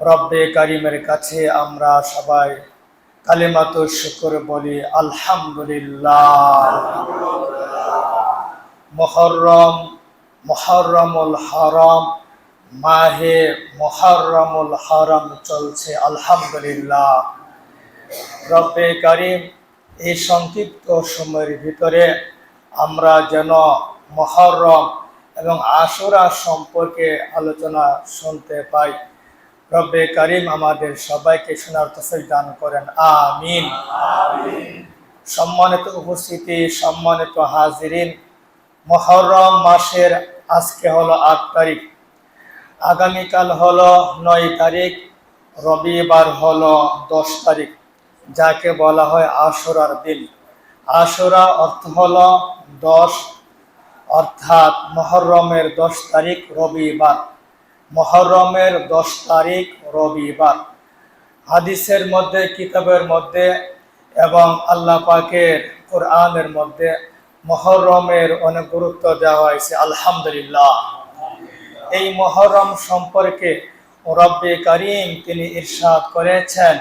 রব্বে কারিমের কাছে আমরা সবাই কালিমাত শুকর বলি, আলহামদুলিল্লাহ। মহরম, মহরমুল হরম, মাহে মহরমুল হরম চলছে, আলহামদুলিল্লাহ। রব্বে কারিম, এই সংক্ষিপ্ত সময়ের ভিতরে আমরা যেন মহরম এবং আশুরা সম্পর্কে আলোচনা শুনতে পাই। রব্বে করিম আমাদের সবাইকে শোনার তফিক দান করেন। আমিন। সম্মানিত উপস্থিতি সম্মানিত হাজিরিন মহরম মাসের আজকে হলো আট তারিখ। আগামীকাল হলো নয় তারিখ রবিবার হলো দশ তারিখ যাকে বলা হয় আশুরার দিন। আশুরা অর্থ হলো দশ অর্থাৎ মহরমের দশ তারিখ রবিবার। মহরমের দশ তারিখ রবিবার। হাদিসের মধ্যে, কিতাবের মধ্যে এবং আল্লাহ পাকের কোরআনের মধ্যে মহরমের অনেক গুরুত্ব দেওয়া হয়েছে, আলহামদুলিল্লাহ। এই মহরম সম্পর্কে রব্বে করিম তিনি ইরশাদ করেছেন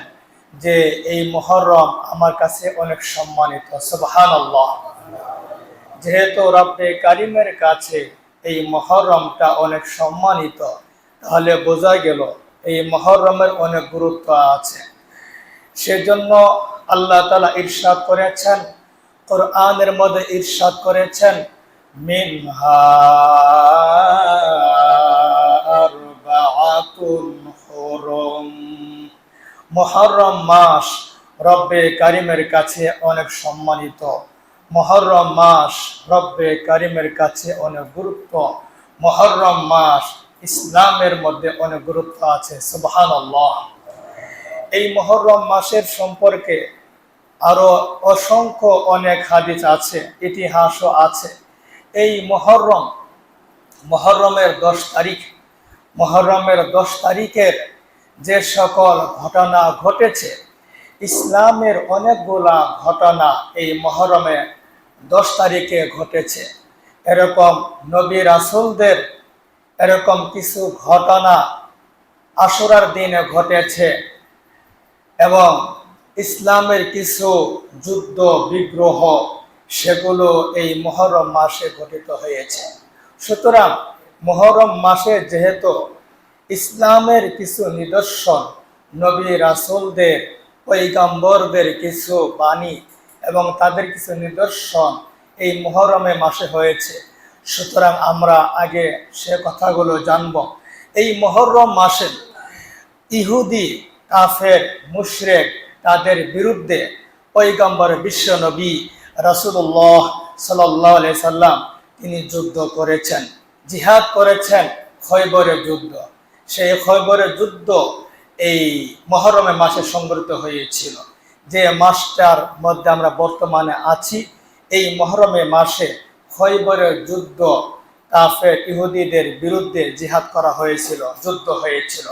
যে এই মহরম আমার কাছে অনেক সম্মানিত সুবহান যেহেতু রব্বে কারিমের কাছে এই মহরমটা অনেক সম্মানিত তাহলে বোঝা গেল এই মহরমের অনেক গুরুত্ব আছে। সেজন্য আল্লাহ তালা ইরশাদ করেছেন, কোরআনের মধ্যে ইরশাদ করেছেন মহরম মাস রব্বে কারিমের কাছে অনেক সম্মানিত। মহরম মাস রব্বে কারিমের কাছে অনেক গুরুত্ব। মহরম মাস ইসলামের মধ্যে অনেক গুরুত্ব আছে সুবহান এই মহরম মাসের সম্পর্কে আরও অসংখ্য অনেক হাদিস আছে, ইতিহাসও আছে। এই মহরম, মহরমের দশ তারিখ, মহরমের দশ তারিখের যে সকল ঘটনা ঘটেছে, ইসলামের অনেকগুলা ঘটনা এই মহরমে দশ তারিখে ঘটেছে। এরকম নবী রাসুলদের এরকম কিছু ঘটনা আশুরার দিনে ঘটেছে এবং ইসলামের কিছু যুদ্ধ, বিগ্রহ, সেগুলো এই মহরম মাসে ঘটিত হয়েছে। সুতরাং মহরম মাসে যেহেতু ইসলামের কিছু নিদর্শন, নবী রাসুলদের পৈগম্বরদের কিছু বাণী এবং তাদের কিছু নিদর্শন এই মহরমে মাসে হয়েছে সুতরাং আমরা আগে সে কথাগুলো জানব। এই মহরম মাসে ইহুদি, কাফের, মুশরেক তাদের বিরুদ্ধে পৈগম্বর বিশ্ব নবী রসুল্লাহ সাল্লাহ সাল্লাম তিনি যুদ্ধ করেছেন। জিহাদ করেছেন খৈবরের যুদ্ধ। সেই খৈবরের যুদ্ধ এই মহরমে মাসে সংগঠিত হয়েছিল। যে মাসটার মধ্যে আমরা বর্তমানে আছি, এই মহরমে মাসে খৈবরের যুদ্ধ কাফের ইহুদিদের বিরুদ্ধে জিহাদ করা হয়েছিল, যুদ্ধ হয়েছিল।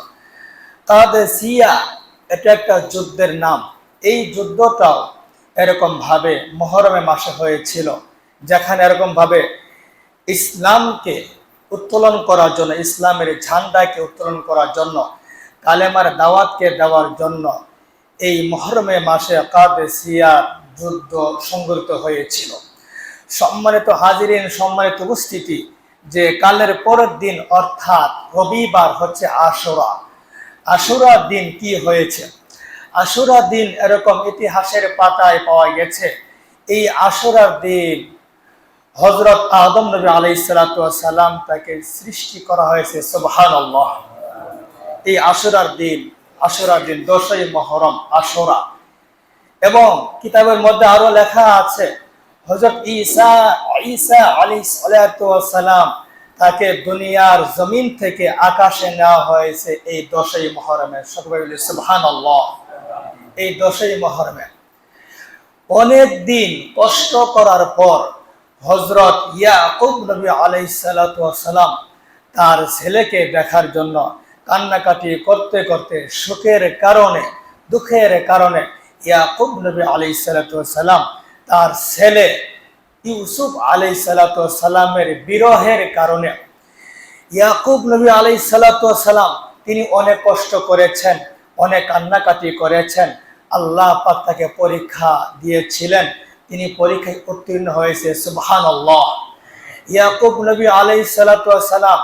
তাদের সিয়া এটা একটা যুদ্ধের নাম। এই যুদ্ধটাও এরকম ভাবে মহরমে মাসে হয়েছিল, যেখানে এরকম ভাবে ইসলামকে উত্তোলন করার জন্য, ইসলামের ঝান্ডাকে উত্তোলন করার জন্য, কালেমার দাওয়াতকে দেওয়ার জন্য এই মহরমে মাসে কাদে সিয়ার যুদ্ধ সংগঠিত হয়েছিল। সম্মানিত হাজিরিন, সম্মানিত উপস্থিতি, যে কালের পরের দিন অর্থাৎ রবিবার হচ্ছে আশুরা। আশুরার দিন কি হয়েছে? আশুরা দিন এরকম ইতিহাসের পাতায় পাওয়া গেছে। এই আশুরার দিন হজরত আদম নবী আলাই সালাম তাকে সৃষ্টি করা হয়েছে সুবহান এই আশুরার দিন আশুরার দিন দশই মহরম, আশুরা। এবং কিতাবের মধ্যে আরও লেখা আছে হজরত ঈসা ঈসা আলী সালাম তাকে দুনিয়ার জমিন থেকে আকাশে নেওয়া হয়েছে এই দশই মহরমে। সকলে সুবহান এই দশই মহরমে। অনেক দিন কষ্ট করার পর হজরত ইয়াকুব নবী আলাই সালাম তার ছেলেকে দেখার জন্য কান্নাকাটি করতে করতে সুখের কারণে, দুঃখের কারণে ইয়াকুব নবী আলাই সালাম তার ছেলে ইউসুফ আলাই সালামের বিরহের কারণে। ইয়াকুব নবী আলাই সালাম তিনি অনেক কষ্ট করেছেন, অনেক কান্নাকাটি করেছেন। আল্লাহ পাক তাকে পরীক্ষা দিয়েছিলেন। তিনি পরীক্ষায় উত্তীর্ণ হয়েছে সুবহান আল্লাহ ইয়াকুব নবী আলাই সালাম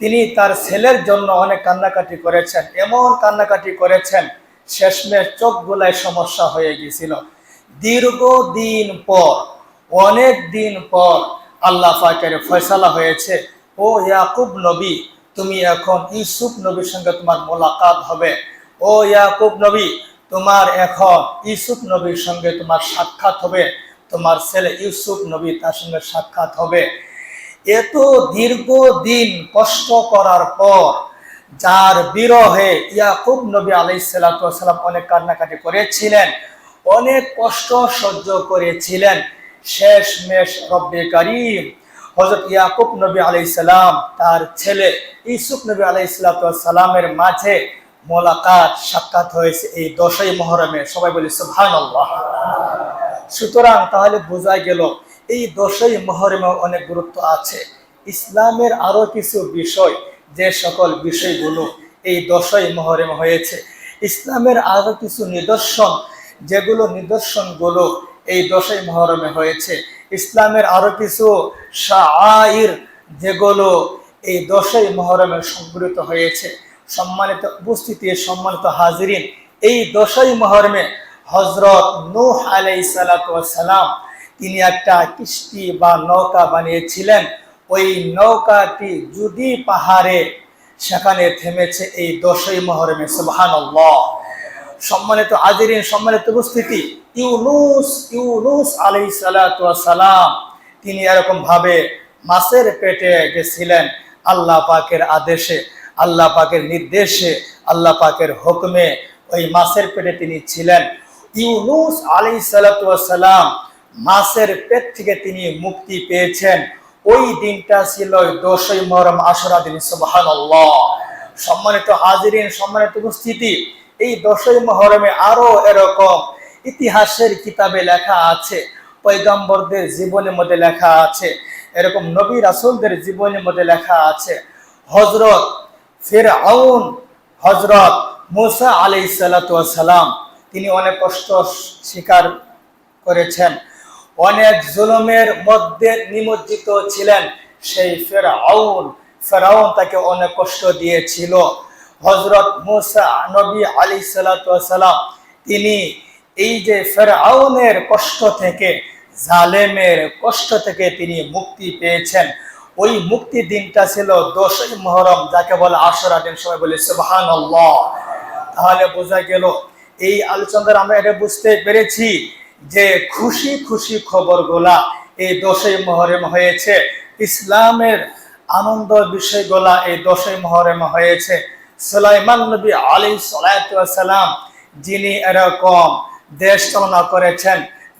তিনি তার ছেলের জন্য অনেক কান্নাকাটি করেছেন, এমন কান্নাকাটি করেছেন, শেষমেশ চোখ গোলায় সমস্যা হয়ে গিয়েছিল। দীর্ঘ দিন পর, অনেক দিন পর আল্লাহ পাকের ফয়সালা হয়েছে। ও ইয়াকুব নবী, তুমি এখন ইউসুফ নবীর সঙ্গে তোমার মোলাকাত হবে। ও ইয়াকুব নবী, তোমার এখন ইউসুফ নবীর সঙ্গে তোমার সাক্ষাৎ হবে। তোমার ছেলে ইউসুফ নবী তার সঙ্গে সাক্ষাৎ হবে। এত দীর্ঘ দিন কষ্ট করার পর যার বিরহে ইয়াকুব নবী আলাইসালাম অনেক কান্নাকাটি করেছিলেন। অনেক কষ্ট সহ্য করেছিলেন। শেষ মেশ রব্বে করিম হজরত ইয়াকুব নবী আলাইসালাম তার ছেলে ইউসুফ নবী আলাইসালামের মাঝে মোলাকাত সাক্ষাৎ হয়েছে এই দশই মহরমে। সবাই বলি সুবহান সুতরাং তাহলে বোঝা গেল, এই দশই মহরমে অনেক গুরুত্ব আছে। ইসলামের আরও কিছু বিষয়, যে সকল বিষয়গুলো এই দশই মহরমে হয়েছে, ইসলামের আরও কিছু নিদর্শন যেগুলো নিদর্শনগুলো এই দশই মহরমে হয়েছে। ইসলামের আরও কিছু শাআইর যেগুলো এই দশই মহরমে সংগৃহীত হয়েছে। সম্মানিত উপস্থিতি, সম্মানিত হাজিরিন, এই দশই মহরমে হজরত নূহ আলাই সালাম, তিনি একটা কিস্তি বা নৌকা বানিয়েছিলেন। ওই নৌকাটি যদি পাহাড়ে সেখানে থেমেছে এই দশই মহরমে সুবহান সম্মানিত আজিরিন সম্মানিত উপস্থিতি। ইউনুস ইউনুস আলাই সালাম, তিনি এরকম ভাবে মাছের পেটে গেছিলেন আল্লাহ পাকের আদেশে, আল্লাহ পাকের নির্দেশে, আল্লাহ পাকের হুকমে ওই মাছের পেটে তিনি ছিলেন। ইউনুস আলাই সালাম মাছের পেট থেকে তিনি মুক্তি পেয়েছেন। ওই দিনটা ছিল দশই মহরম আশরা দিন সুবাহান সম্মানিত হাজিরিন, সম্মানিত উপস্থিতি এই দশই মহরমে আরও এরকম ইতিহাসের কিতাবে লেখা আছে পৈগম্বরদের জীবনের মধ্যে লেখা আছে, এরকম নবী রাসুলদের জীবনের মধ্যে লেখা আছে হজরত ফের আউন হজরত মুসা আলি সালাম, তিনি অনেক কষ্ট স্বীকার করেছেন। অনেক জুলুমের মধ্যে নিমজ্জিত ছিলেন সেই ফের ফেরাউন ফেরাউন তাকে অনেক কষ্ট দিয়েছিল। হজরত মুসা নবী আলী সালাম, তিনি এই যে ফেরাউনের কষ্ট থেকে, জালেমের কষ্ট থেকে তিনি মুক্তি পেয়েছেন। ওই মুক্তি দিনটা ছিল দশই মহরম, যাকে বলে আশরা দিন। সবাই বলে সুবাহান তাহলে বোঝা গেল, এই আলোচনার আমরা এটা বুঝতে পেরেছি যে খুশি খুশি খবরগুলা এই দশই মহরম হয়েছে। ইসলামের আনন্দ বিষয়গুলা এই দশই মহরম হয়েছে। সুলাইমান নবী আলী সালাম যিনি এরকম দেশ চালনা করেছেন,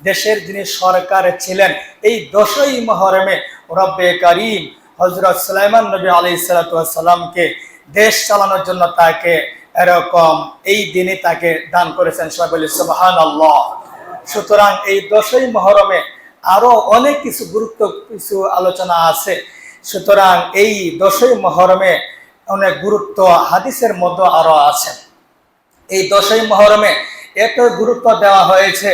দেশের যিনি সরকার ছিলেন, এই দশই মহরমে রব্বে করিম হজরত সুলাইমান নবী আলী সালাতামকে দেশ চালানোর জন্য তাকে এরকম এই দিনে তাকে দান করেছেন। সবাই বলি সুবাহান আল্লাহ সুতরাং এই দশই মহরমে আরও অনেক কিছু গুরুত্ব কিছু আলোচনা আছে। সুতরাং এই দশই মহরমে অনেক গুরুত্ব হাদিসের মধ্যে আরও আছে। এই দশই মহরমে এত গুরুত্ব দেওয়া হয়েছে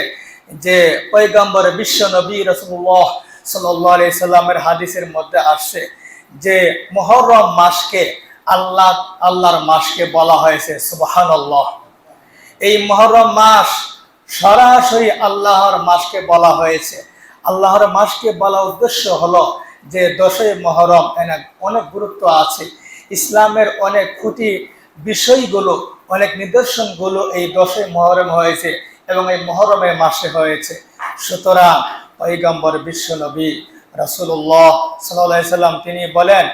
যে পৈগম্বর বিশ্ব নবী রসুল্লাহ সাল্লি সাল্লামের হাদিসের মধ্যে আসছে যে মহরম মাসকে আল্লাহ, আল্লাহর মাসকে বলা হয়েছে সুবাহান এই মহরম মাস সরাসরি আল্লাহর মাসকে বলা হয়েছে। আল্লাহর মাসকে বলা উদ্দেশ্য হলো যে দশই মহরম এনে অনেক গুরুত্ব আছে। ইসলামের অনেক খুঁটি বিষয়গুলো, অনেক নিদর্শনগুলো এই দশই মহরম হয়েছে এবং এই মহরমের মাসে হয়েছে। সুতরাং পৈগম্বর বিশ্ব নবী রাসুল্লাহ সাল্লাম তিনি বলেন,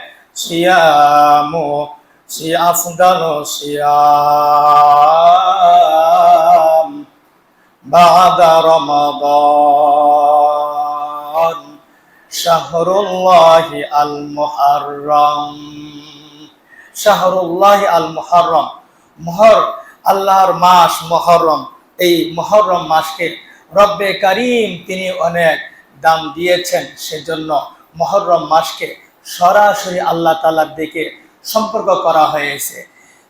সিয়ামু সিয়াফদাল সিয়াম বাদা শাহরুল্লাহ আল মুহাররম শাহরুল্লাহ আল মুহাররম। মহর আল্লাহর মাস মহরম এই মহরম মাসকে রব্বে করিম তিনি অনেক দাম দিয়েছেন। সেজন্য মহরম মাসকে সরাসরি আল্লাহ তালার দিকে সম্পর্ক করা হয়েছে।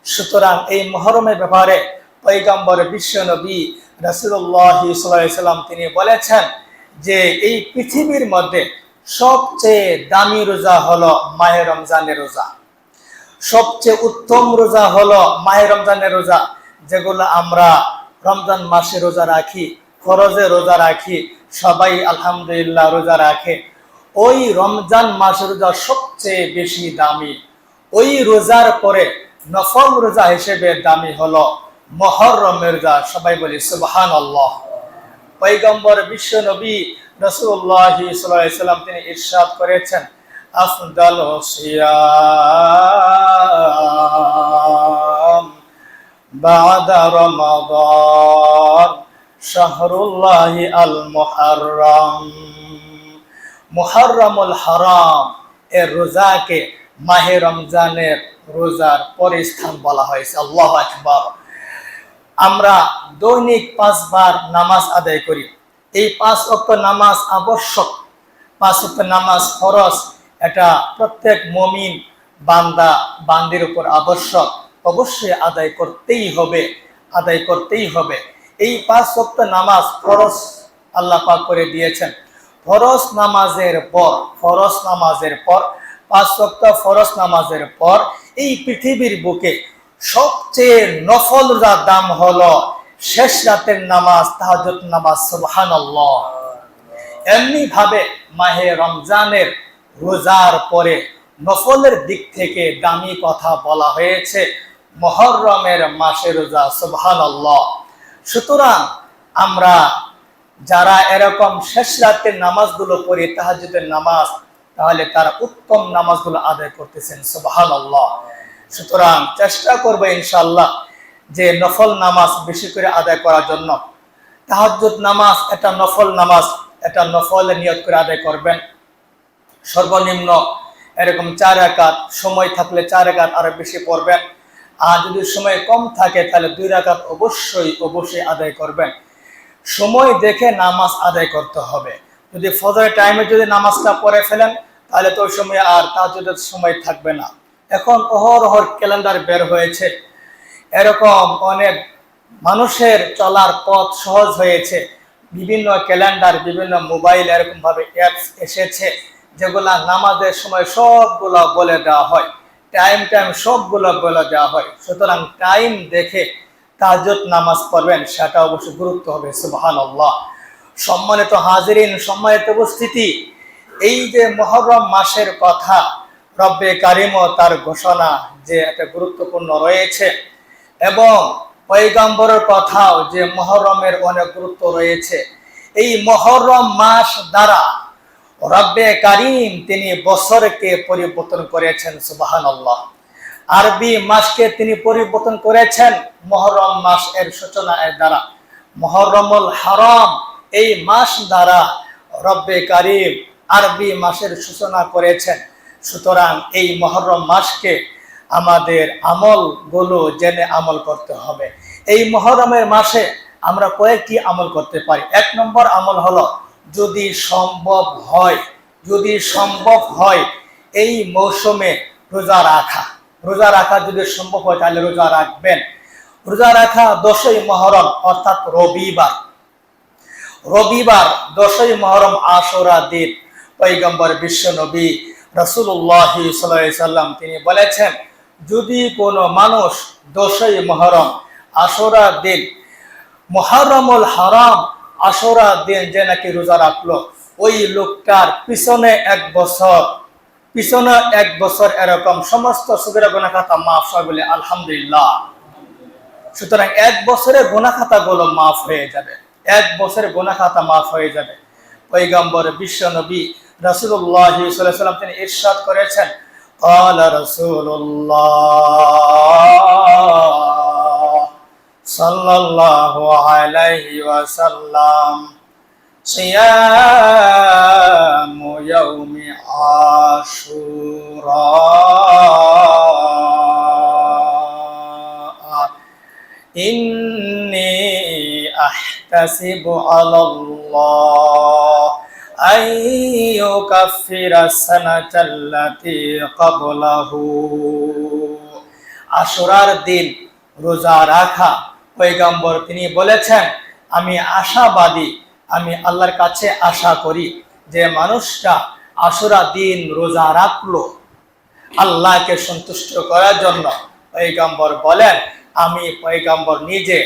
সুতরাং এই মহরমের ব্যাপারে পৈগম্বর বিশ্ব নবী রাসুল্লাহ সাল্লাম তিনি বলেছেন যে এই পৃথিবীর মধ্যে সবচেয়ে দামি রোজা হলো মাহে রমজানের রোজা। সবচেয়ে উত্তম রোজা হলো মাহে রমজানের রোজা, যেগুলো আমরা রমজান মাসে রোজা রাখি, ফরজে রোজা রাখি, সবাই আলহামদুলিল্লাহ রোজা রাখে। ওই রমজান মাসের রোজা সবচেয়ে বেশি দামি। ওই রোজার পরে নফল রোজা হিসেবে দামি হলো মহরমের রোজা, সবাই বলি সুবহান আল্লাহ পৈগম্বর বিশ্ব নবী রসুল্লাহ সাল্লাম তিনি ইরশাদ করেছেন আফদাল সিয়াম বাদা রমাদান শাহরুল্লাহ আল মুহাররম মুহাররমুল হারাম, এর রোজাকে মাহে রমজানের রোজার পরে স্থান বলা হয়েছে। আল্লাহ আকবার। আমরা দৈনিক পাঁচবার নামাজ আদায় করি। এই পাঁচ অক্ট নামাজ আবশ্যক। পাঁচ অক্ট নামাজ ফরজ। এটা প্রত্যেক মমিন বান্দা বান্দির উপর আবশ্যক অবশ্যই আদায় করতেই হবে, আদায় করতেই হবে। এই পাঁচ অক্ট নামাজ ফরজ আল্লাহ পাক করে দিয়েছেন। ফরজ নামাজের পর, ফরজ নামাজের পর, পাঁচ অক্ট ফরজ নামাজের পর এই পৃথিবীর বুকে সবচেয়ে নফল রোজার দাম হলো শেষ রাতের নামাজ তাহাজত নামাজ, সুবহানাল্লাহ। এমনি ভাবে মাহে রমজানের রোজার পরে নফলের দিক থেকে দামি কথা বলা হয়েছে, মহরমের মাসে রোজা, সুবহানাল্লাহ। সুতরাং আমরা যারা এরকম শেষ রাতের নামাজগুলো পড়ি তাহাজুদের নামাজ, তাহলে তারা উত্তম নামাজগুলো আদায় করতেছেন, সুবহানাল্লাহ। সুতরাং চেষ্টা করব ইনশাল্লাহ যে নফল নামাজ বেশি করে আদায় করার জন্য। তাহাজ্জুদ নামাজ, এটা নফল নামাজ, এটা নফলে নিয়োগ করে আদায় করবেন। সর্বনিম্ন এরকম চার একাত সময় থাকলে চার একাত আরও বেশি পড়বেন। আর যদি সময় কম থাকে, তাহলে দুই রাকাত অবশ্যই অবশ্যই আদায় করবেন। সময় দেখে নামাজ আদায় করতে হবে। যদি ফজরের টাইমে যদি নামাজটা পড়ে ফেলেন, তাহলে তো ওই সময় আর তাহাজ্জুদের সময় থাকবে না। এখন অহরহর ক্যালেন্ডার বের হয়েছে। এরকম অনেক মানুষের চলার পথ সহজ হয়েছে। বিভিন্ন ক্যালেন্ডার, বিভিন্ন মোবাইল এরকম ভাবে অ্যাপস এসেছে। যেগুলা নামাজের সময় সবগুলো বলে দেওয়া হয় টাইম টাইম সবগুলো বলে দেওয়া হয়। সুতরাং টাইম দেখে তাজত নামাজ পড়বেন, সেটা অবশ্যই গুরুত্ব হবে সুবাহান আল্লাহ সম্মানিত হাজিরিন, সম্মানিত উপস্থিতি, এই যে মহরম মাসের কথা, রব্বে কারিমও তার ঘোষণা যে একটা গুরুত্বপূর্ণ রয়েছে। এবং পৈগম্বরের কথাও যে মহরমের অনেক গুরুত্ব রয়েছে। এই মহরম মাস দ্বারা রব্বে কারিম তিনি বছরকে পরিবর্তন করেছেন সুবাহান আল্লাহ আরবি মাসকে তিনি পরিবর্তন করেছেন, মহরম মাস এর সূচনা এর দ্বারা। মহরমুল হারাম এই মাস দ্বারা রব্বে কারিম আরবি মাসের সূচনা করেছেন। সুতরাং এই মহরম মাসকে আমাদের আমলগুলো জেনে আমল করতে হবে। এই মহরমের মাসে আমরা কয়েকটি আমল করতে পারি। এক নম্বর আমল হলো যদি সম্ভব হয়, যদি সম্ভব হয়, এই মৌসুমে রোজা রাখা। রোজা রাখা যদি সম্ভব হয়, তাহলে রোজা রাখবেন। রোজা রাখা দশই মহরম, অর্থাৎ রবিবার। রবিবার, দশই মহরম আশোরা দিন। পৈগম্বর বিশ্ব নবী রসুল্লাহ সাল্লাম তিনি বলেছেন, যদি কোনো মানুষ দশই মহরম, আশোরা দিন, মহরমুল হারাম আশোরা দিন যে নাকি রোজা রাখলো ওই লোকটার পিছনে এক বছর পিছনে এক বছর এরকম সমস্ত সুবিধা গোনা খাতা মাফ হয় বলে আলহামদুলিল্লাহ সুতরাং এক বছরের গোনা খাতা গুলো মাফ হয়ে যাবে এক বছরের গোনা খাতা মাফ হয়ে যাবে পৈগম্বর বিশ্ব নবী রসুল্লাহ সাল্লাম তিনি ইরশাদ করেছেন قال رسول الله صلى الله عليه وسلم صيام يوم عاشوراء إني أحتسب على الله أن يكفر السنة التي قبله আশুরার দিন রোজা রাখা পৈগম্বর তিনি বলেছেন, আমি আশাবাদী, আমি আল্লাহর কাছে আশা করি যে মানুষটা আশুরা দিন রোজা রাখল আল্লাহকে সন্তুষ্ট করার জন্য। পৈগম্বর বলেন, আমি পৈগম্বর নিজে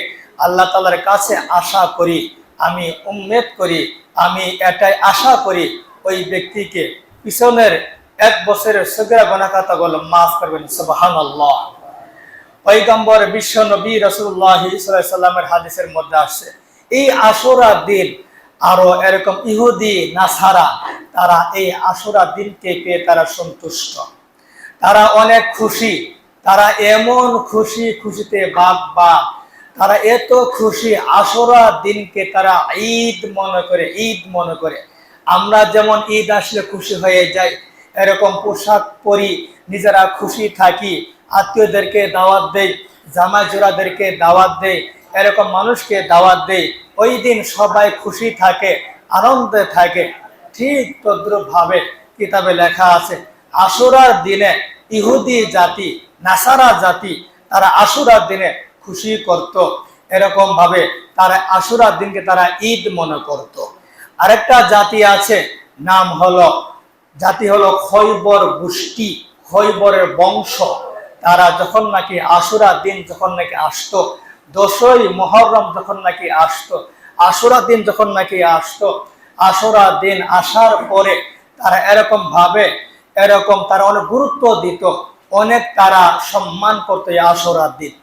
আল্লাহ তালার কাছে আশা করি, আমি উম্মেদ করি, আমি এটাই আশা করি, ওই ব্যক্তিকে পিছনের এক বছরের সগরা গুলো মাফ করবেন আল্লাহ পৈগম্বর বিশ্ব নবী রসুল্লাহ সাল্লামের হাদিসের মধ্যে আসছে। এই আশুরা দিন আরও এরকম ইহুদি, নাসারা, তারা এই আশুরা দিনকে পেয়ে তারা সন্তুষ্ট। তারা অনেক খুশি, তারা এমন খুশি খুশিতে বাঘ বা তারা এত খুশি আশুরা দিনকে তারা ঈদ মনে করে, ঈদ মনে করে। আমরা যেমন ঈদ আসলে খুশি হয়ে যাই, এরকম পোশাক পরি, নিজেরা খুশি থাকি আত্মীয়দেরকে দাওয়াত দেই জামা জোড়াদেরকে দাওয়াত দেই, এরকম মানুষকে দাওয়াত দেই। ওই দিন সবাই খুশি থাকে, আনন্দে থাকে। ঠিক তদ্রুপ ভাবে কিতাবে লেখা আছে, আশুরার দিনে ইহুদি জাতি, নাসারা জাতি, তারা আশুরার দিনে খুশি করত। এরকম ভাবে তারা আশুরার দিনকে তারা ঈদ মনে করত। আরেকটা জাতি আছে, নাম হলো, জাতি হলো খৈবর গোষ্ঠী, খৈবরের বংশ। তারা যখন নাকি আশুরা দিন যখন নাকি আসতো দোষই মহরম যখন নাকি আসতো, আশুরা দিন যখন নাকি আসতো, আশুরা দিন আসার পরে তারা এরকম ভাবে, এরকম তারা অনেক গুরুত্ব দিত, অনেক তারা সম্মান করতো এই আশুরা দিন।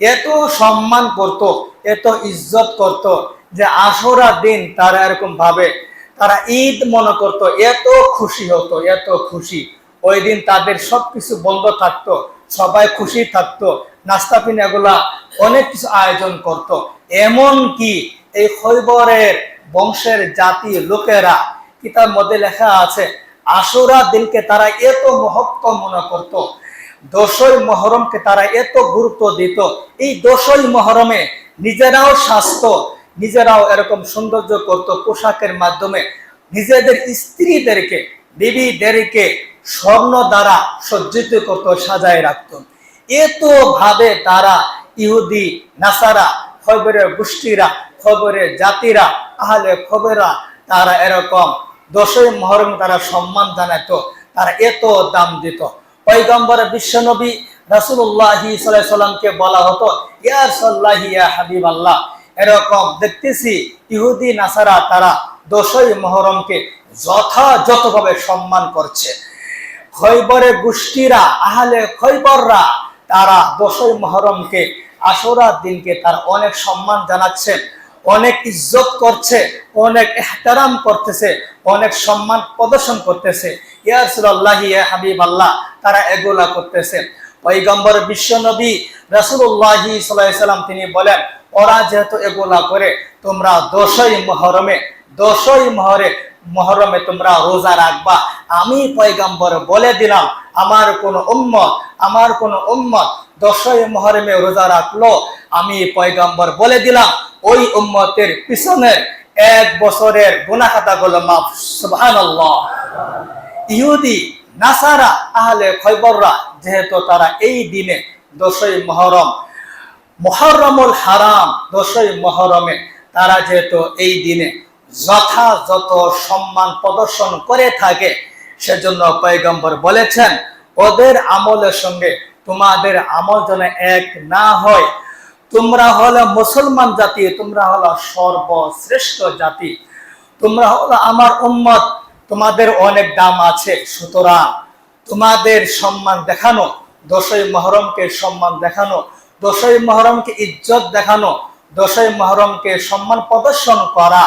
এত সম্মান করত, এত ইজ্জত করত যে আশুরা দিন তারা এরকম ভাবে, তারা ঈদ মনে করত, এত খুশি হতো, এত খুশি। ওই দিন তাদের সবকিছু বন্ধ থাকতো সবাই খুশি থাকতো, নাস্তা পিনাগুলা অনেক কিছু আয়োজন করত। এমন কি এই খৈবরের বংশের জাতি লোকেরা, কিতাব মধ্যে লেখা আছে, আশুরা দিনকে তারা এত মহত্ব মনে করত দশই মহরমকে তারা এত গুরুত্ব দিত। এই দশই মহরমে নিজেরাও স্বাস্থ্য নিজেরাও এরকম সৌন্দর্য করত পোশাকের মাধ্যমে। নিজেদের স্ত্রীদেরকে, বিবিদেরকে স্বর্ণ দ্বারা সজ্জিত করত, সাজায় রাখত। এত ভাবে তারা ইহুদি, নাসারা, খবরের গোষ্ঠীরা, খবরের জাতিরা, আহলে খবরা তারা এরকম দশই মহরম তারা সম্মান জানাতো, তারা এত দাম দিত। পৈগম্বর বিশ্বনবী রাসুল্লাহি সাল্লামকে বলা হতো ইয়ার সাল্লাহ ইয়া হাবিব আল্লাহ এরকম দেখতেছি ইহুদি, নাসারা তারা দশই মহরমকে যথাযথভাবে সম্মান করছে। খৈবরের গোষ্ঠীরা, আহলে খৈবররা, তারা দশই মহরমকে আশোরা দিনকে তার অনেক সম্মান জানাচ্ছে, অনেক ইজ্জত করছে, অনেক এহতারাম করতেছে, অনেক সম্মান প্রদর্শন করতেছে। ইয়ারসুল্লাহ ইয়া হাবিব আল্লাহ তারা এগুলা করতেছে। পৈগম্বর বিশ্ব নবী রাসুল্লাহি সাল্লাম তিনি বলেন, ওরা যেহেতু এগুলা করে, তোমরা দশই মহরমে দশই মহরে মহরমে তোমরা রোজা রাখবা। আমি পয়গাম্বর বলে দিলাম, আমার কোন উম্মত আমার কোন উম্মত দশই মহরমে রোজা রাখল। আমি পয়গাম্বর বলে দিলাম, ওই উম্মতের পিছনের এক বছরের গুনা খাতা গুলো মাফ। সুবহানাল্লাহ। ইহুদি, নাসারা, আহলে খৈবররা, যেহেতু তারা এই দিনে দশই মহরম মহরমুল হারাম দশই মহরমে, তারা যেহেতু এই দিনে যথাযথ সম্মান প্রদর্শন করে থাকে, সেজন্য পয়গম্বর বলেছেন, ওদের আমলের সঙ্গে তোমাদের আমল যেন এক না হয়। তোমরা হলো মুসলমান জাতি, তোমরা হলো সর্বশ্রেষ্ঠ জাতি, তোমরা হলো আমার উম্মত, তোমাদের অনেক দাম আছে, সুতরাং তোমাদের সম্মান দেখানো দশই মহরমকে সম্মান দেখানো দশই মহরমকে ইজ্জত দেখানো দশই মহরমকে সম্মান প্রদর্শন করা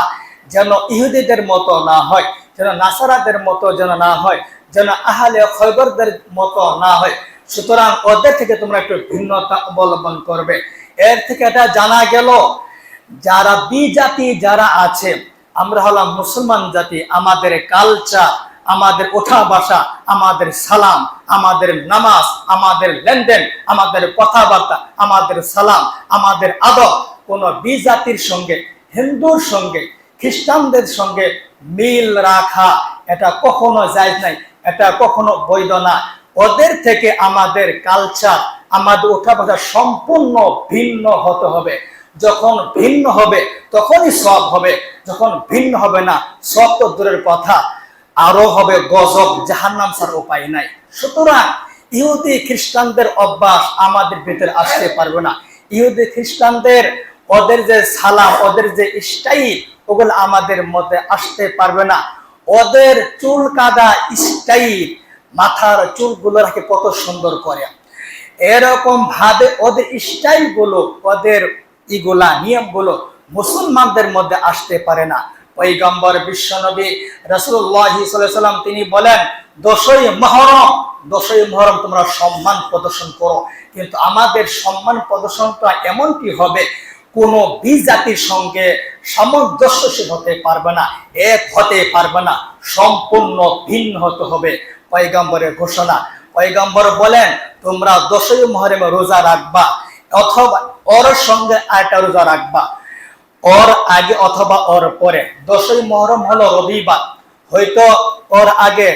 যেন ইহুদিদের মতো না হয়, যেন নাসারাদের মতো যেন না হয়, যেন আহালে খৈবরদের মতো না হয়। সুতরাং ওদের থেকে তোমরা একটু ভিন্নতা অবলম্বন করবে। এর থেকে এটা জানা গেল, যারা বি জাতি যারা আছে, আমরা হলাম মুসলমান জাতি, আমাদের কালচার আমাদের ওঠা বাসা, আমাদের সালাম, আমাদের নামাজ, আমাদের লেনদেন, আমাদের কথাবার্তা, আমাদের সালাম, আমাদের আদব, কোন বি জাতির সঙ্গে, হিন্দুর সঙ্গে খ্রিস্টানদের সঙ্গে মিল রাখা, এটা কখনো যায় নাই, এটা কখনো বৈধ না। ওদের থেকে আমাদের কালচার আমাদের ওঠা বসা সম্পূর্ণ ভিন্ন হতে হবে। যখন ভিন্ন হবে, তখনই সব হবে। যখন ভিন্ন হবে না, সব তো দূরের কথা। আরও হবে গজব, জাহান্নাম ছাড়া উপায় নাই। সুতরাং ইহুদি খ্রিস্টানদের অভ্যাস আমাদের ভিতরে আসতে পারবে না। ইহুদি খ্রিস্টানদের ওদের যে সালাম, ওদের যে স্টাইল ওগুলো আমাদের মধ্যে আসতে পারবে না। ওদের চুল কাদা স্টাইল, মাথার চুলগুলো রাখে কত সুন্দর করে। এরকম ভাবে ওদের স্টাইলগুলো ওদের ইগুলা, নিয়মগুলো মুসলমানদের মধ্যে আসতে পারে না। পৈগম্বর বিশ্বনবী রসুল্লাহ সাল্লাম তিনি বলেন দশই মহরম দশই মহরম, তোমরা সম্মান প্রদর্শন করো। কিন্তু আমাদের সম্মান প্রদর্শনটা এমনটি হবে কোন বীজ জাতির সঙ্গে সামঞ্জস্যশীল হতে পারবে না, এক হতে পারবে না, সম্পূর্ণ ভিন্ন হতে হবে। পয়গম্বরের ঘোষণা, পয়গম্বর বলেন, তোমরা দশই মহরমে রোজা রাখবা অথবা ওর সঙ্গে আরেকটা রোজা রাখবা। ওর আগে অথবা ওর পরে। দশই মহরম হলো রবিবার, হয়তো ওর আগে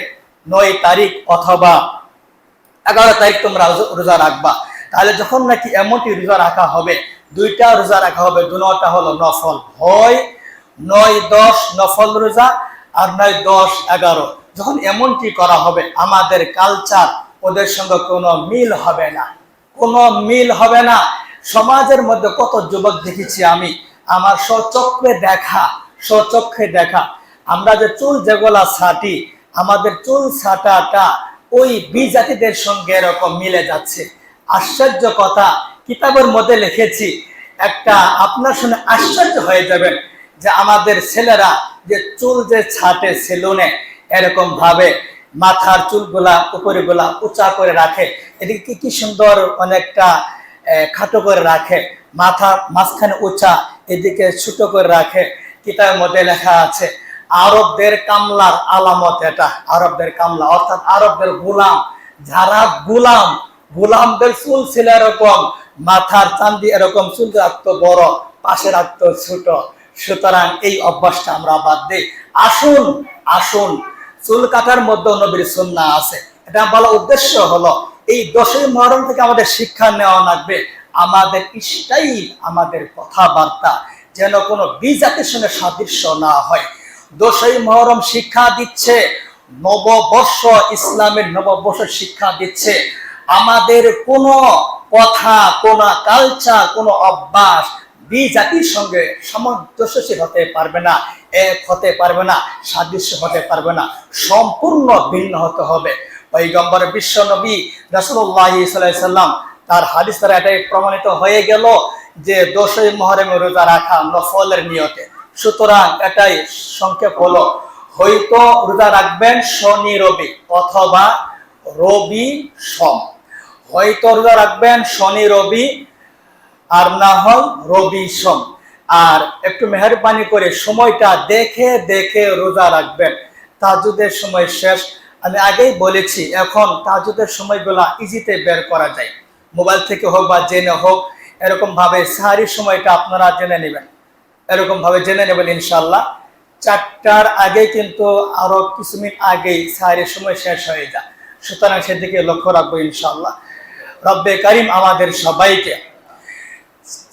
নয় তারিখ অথবা এগারো তারিখ তোমরা রোজা রাখবা। তাহলে যখন নাকি এমনটি রোজা রাখা হবে দুইটা রোজা রাখা হবে দুটা হলো নফল। হয় নয়, দশ, নফল রোজা আর নয়, দশ, এগারো। যখন এমনটি করা হবে, আমাদের কালচার ওদের সঙ্গে কোনো মিল হবে না। কোনো মিল হবে না। সমাজের মধ্যে কত যুবক দেখেছি আমি, আমার স্বচক্ষে দেখা স্বচক্ষে দেখা। আমরা যে চুল যেগুলা ছাটি, আমাদের চুল ছাটাটা ওই বিজাতিদের সঙ্গে এরকম মিলে যাচ্ছে। আশ্চর্য কথা কিতাবের মধ্যে লিখেছি, একটা আপনার শুনে আশ্চর্য হয়ে যাবেন যে আমাদের ছেলেরা যে চুল যে ছাটে সেলুনে এরকম ভাবে মাথার চুলগুলা উপরে গুলা উঁচা করে রাখে, এদিকে কি সুন্দর অনেকটা খাটো করে রাখে, মাথা মাঝখানে উঁচা, এদিকে ছোট করে রাখে, কিতাবের মধ্যে লেখা আছে, আরবদের কামলার আলামত এটা, আরবদের কামলা, অর্থাৎ আরবদের গোলাম, যারা গোলাম, গোলামদের চুল ছিল এরকম মাথার চান্দি এরকম চুল রাখতো, বড়, পাশে রাখতো, ছোট। সুতরাং এই অভ্যাসটা আমরা বাদ দিই। আসুন আসুন, চুল কাটার মধ্যে নবীর সুন্না আছে। এটা বলার উদ্দেশ্য হলো, এই দশই মহরম থেকে আমাদের শিক্ষা নেওয়া লাগবে। আমাদের স্টাইল আমাদের কথাবার্তা যেন কোনো বিজাতির সঙ্গে সাদৃশ্য না হয়। দশই মহরম শিক্ষা দিচ্ছে, নববর্ষ, ইসলামের নববর্ষ শিক্ষা দিচ্ছে। আমাদের কোনো কথা, কোন কালচার কোনো অভ্যাস বিজাতির সঙ্গে সামঞ্জস্যশীল হতে পারবে না, এক হতে পারবে না, সাদৃশ্য হতে পারবে না, সম্পূর্ণ ভিন্ন হতে হবে। পৈগম্বর বিশ্ব নবী রসুল্লাহ সাল্লাম তার হাদিস দ্বারা এটাই প্রমাণিত হয়ে গেল যে দোষই মহরমে রোজা রাখা নফলের নিয়তে। সুতরাং এটাই সংক্ষেপ হলো, হয়তো রোজা রাখবেন শনি রবি অথবা রবি সম। হয়তো রোজা রাখবেন শনি, রবি, আর না হয় রবি, সোম। আর একটু মেহরবানি করে সময়টা দেখে দেখে রোজা রাখবেন। তাজুদের সময় শেষ। আমি আগেই বলেছি, এখন তাজুদের সময়গুলা ইজিতে বের করা যায়। মোবাইল থেকে হোক বা জেনে হোক এরকম ভাবে সাহারির সময়টা আপনারা জেনে নেবেন। এরকম ভাবে জেনে নেবেন ইনশাল্লাহ চারটার আগে কিন্তু আরও কিছু মিনিট আগেই সাহারির সময় শেষ হয়ে যায়। সুতরাং সেদিকে লক্ষ্য রাখব ইনশাল্লাহ রব্বে করিম আমাদের সবাইকে।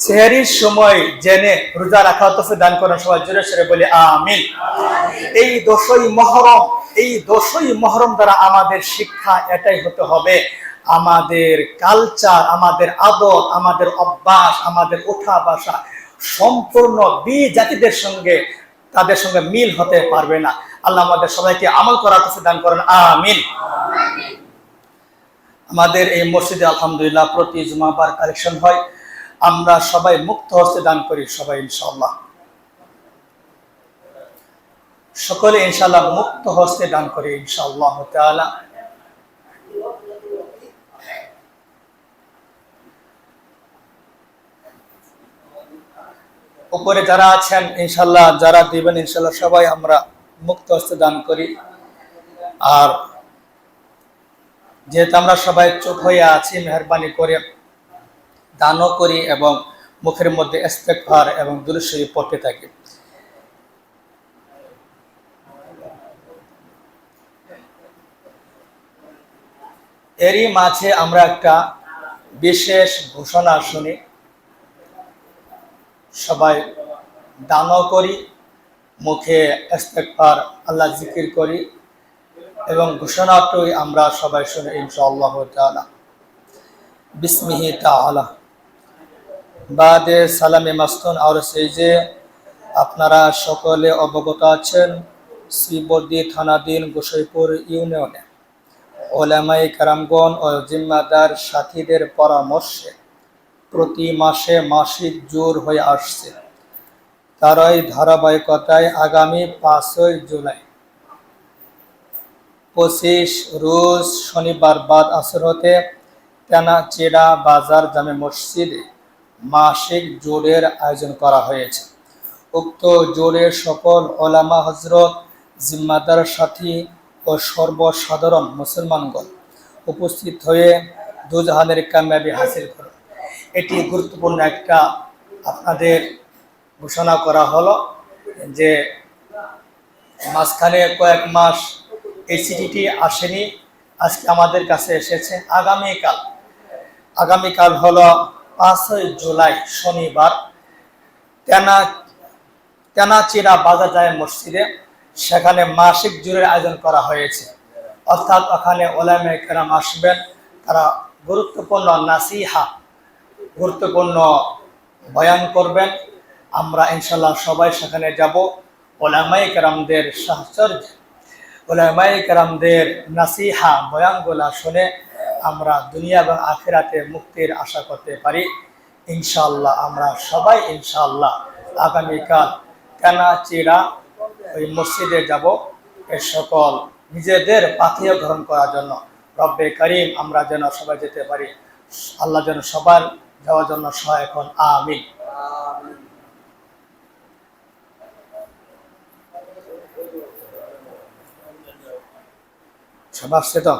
সেহরির সময় জেনে রোজা রাখা তফে দান করেন সবাই জোরে সরে বলে, আমিন। এই দোষই মহরম, এই দোষই মহরম দ্বারা আমাদের শিক্ষা এটাই হতে হবে। আমাদের কালচার আমাদের আদত আমাদের অভ্যাস, আমাদের ওঠা বাসা সম্পূর্ণ বি জাতিদের সঙ্গে, তাদের সঙ্গে মিল হতে পারবে না। আল্লাহ আমাদের সবাইকে আমল করা তফে দান করেন, আমিন। আমাদের এই মসজিদে আলহামদুলিল্লাহ প্রতি জুমাবার কালেকশন হয়। আমরা সবাই মুক্ত হস্তে দান করি সবাই ইনশাল্লাহ সকলে ইনশাল্লাহ মুক্ত হস্তে দান করি, ইনশাআল্লাহ তাআলা। উপরে যারা আছেন ইনশাল্লাহ যারা দিবেন ইনশাল্লাহ সবাই আমরা মুক্ত হস্তে দান করি। আর যেহেতু আমরা সবাই চুপ হয়ে আছি, মেহরবানি করে, দানও করি এবং মুখের মধ্যে ইস্তেগফার এবং দুরুশ্বরী পড়তে থাকি। এরই মাঝে আমরা একটা বিশেষ ঘোষণা শুনি। সবাই দানও করি, মুখে ইস্তেগফার, আল্লাহ জিকির করি। এবং ঘোষণাটই আমরা সবাই শুনে, ইনশাআল্লাহ তাআলা। বিসমিহি তাআলা। বাদে সালামে মাস্তুন আর সেই যে আপনারা সকলে অবগত আছেন, শ্রীবর্দী থানাধীন গোসাইপুর ইউনিয়নে। ওলামাই কারামগণ ও জিম্মাদার সাথীদের পরামর্শে প্রতি মাসে মাসিক জোর হয়ে আসছে। তারই ধারাবাহিকতায় আগামী পাঁচই জুলাই পঁচিশ, রোজ শনিবার বাদ আসর হতে তেনাচেড়া বাজার জামে মসজিদে মাসিক জোরের আয়োজন করা হয়েছে। উক্ত জোরের সকল ওলামা হজরত জিম্মাদার সাথী ও সর্বসাধারণ মুসলমানগণ উপস্থিত হয়ে দুজাহানের কামিয়াবি হাসিল করে এটি গুরুত্বপূর্ণ একটা আপনাদের ঘোষণা করা হলো যে মাঝখানে কয়েক মাস এই চিঠিটি আসেনি, আজকে আমাদের কাছে এসেছে আগামীকাল। আগামীকাল হলো পাঁচই জুলাই শনিবার, তেনা, তেনাচিরা বাজার যায় মসজিদে, সেখানে মাসিক জুড়ের আয়োজন করা হয়েছে। অর্থাৎ ওখানে ওলামে কেরাম আসবেন, তারা গুরুত্বপূর্ণ নাসিহা, গুরুত্বপূর্ণ বয়ান করবেন। আমরা ইনশাল্লাহ সবাই সেখানে যাব। ওলামাই কেরামদের সাহচর্য। ওলামাই কেরামদের নাসিহা, বয়ানগুলা শুনে আমরা দুনিয়া এবং আখেরাতে মুক্তির আশা করতে পারি। ইনশাল্লাহ আমরা সবাই ইনশাল্লাহ আগামীকাল কেনা চিরা ওই মসজিদে যাব এ সকল নিজেদের পাথেয় গ্রহণ করার জন্য। রব্বে করিম, আমরা যেন সবাই যেতে পারি। আল্লাহ যেন সবার যাওয়ার জন্য সহায়ক হন, আমিন। সব আসছে তো